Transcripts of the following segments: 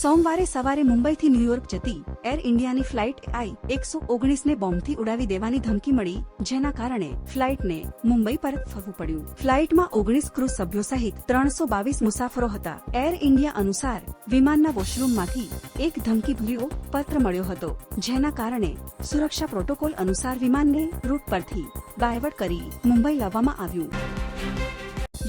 સોમવારે સવારે મુંબઈથી ન્યૂયોર્ક જતી એર ઇન્ડિયાની ફ્લાઇટ આઈ એકસો ઓગણીસને બોમ્બથી ઉડાવી દેવાની ધમકી મળી, જેના કારણે ફ્લાઇટને મુંબઈ પરત ફરવું પડ્યું. ફ્લાઇટમાં ઓગણીસ ક્રૂ સભ્યો સહિત ત્રણસો બાવીસ મુસાફરો હતા. એર ઇન્ડિયા અનુસાર વિમાનના વોશરૂમમાંથી એક ધમકીભર્યો પત્ર મળ્યો હતો, જેના કારણે સુરક્ષા પ્રોટોકોલ અનુસાર વિમાનને રૂટ પરથી ડાયવર્ટ કરી મુંબઈ લાવવામાં આવ્યું.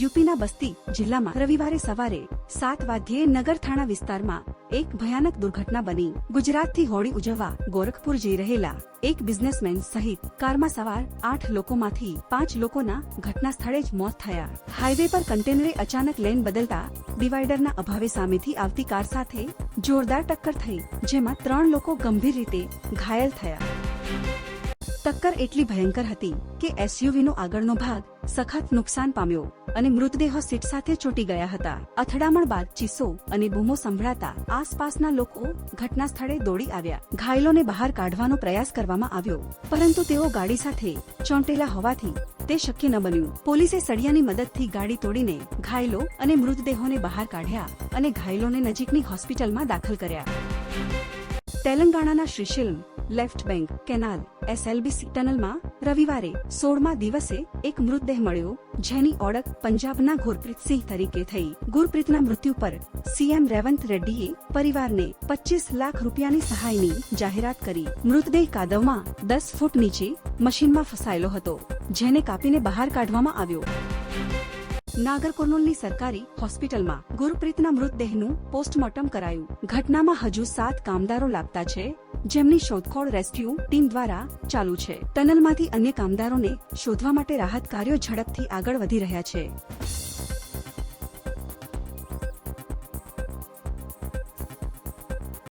યુપીના બસ્તી જિલ્લામાં રવિવારે સવારે સાત વાગ્યે નગર થાણા વિસ્તારમાં એક ભયાનક દુર્ઘટના બની. ગુજરાતથી હોળી ઉજવવા ગોરખપુર જઈ રહેલા એક બિઝનેસમેન સહિત કારમાં સવાર આઠ લોકોમાંથી પાંચ લોકોના ઘટના સ્થળે જ મોત થયા. હાઈવે પર કન્ટેનરે અચાનક લેન બદલતા ડિવાઈડરના અભાવે સામેથી આવતી કાર સાથે જોરદાર ટક્કર થઈ, જેમાં ત્રણ લોકો ગંભીર રીતે ઘાયલ થયા. ટક્કર એટલી ભયંકર હતી કે એસયુવીનો આગળનો ભાગ સખત નુકસાન પામ્યો અને મૃતદેહો સીટ સાથે ચોંટી ગયા હતા. અથડામણ બાદ ચીસો અને બૂમો સંભળાતા આસપાસના લોકો ઘટના સ્થળે દોડી આવ્યા. ઘાયલોને બહાર કાઢવાનો પ્રયાસ કરવામાં આવ્યો, પરંતુ તેઓ ગાડી સાથે ચોંટેલા હોવાથી તે શક્ય ન બન્યું. પોલીસે સળિયાની મદદથી ગાડી તોડીને ઘાયલો અને મૃતદેહોને બહાર કાઢ્યા અને ઘાયલોને નજીકની હોસ્પિટલમાં દાખલ કર્યા. તેલંગાણાના Srisailam left bank, canal SLBC ટનલમાં રવિવારે સોળમા દિવસે એક મૃતદેહ મળ્યો, જેની ઓળખ પંજાબના ગુરપ્રીતસિંહ તરીકે થઈ. ગુરપ્રીતના મૃત્યુ પર સીએમ રેવંત રેડ્ડીએ પરિવારને પચીસ લાખ રૂપિયાની સહાયની જાહેરાત કરી. મૃતદેહ કાદવમાં દસ ફૂટ નીચે મશીનમાં ફસાયેલો હતો, જેને કાપીને બહાર કાઢવામાં આવ્યો. નાગરકુર્નૂલની સરકારી હોસ્પિટલમાં ગુરપ્રીતના મૃતદેહનું પોસ્ટમોર્ટમ કરાયું. ઘટનામાં હજુ સાત કામદારો લાગતા છે, જેમની શોધખોળ રેસ્ક્યુ ટીમ દ્વારા ચાલુ છે. ટનલમાંથી અન્ય કામદારોને શોધવા માટે રાહત કાર્યો ઝડપથી આગળ વધી રહ્યા છે.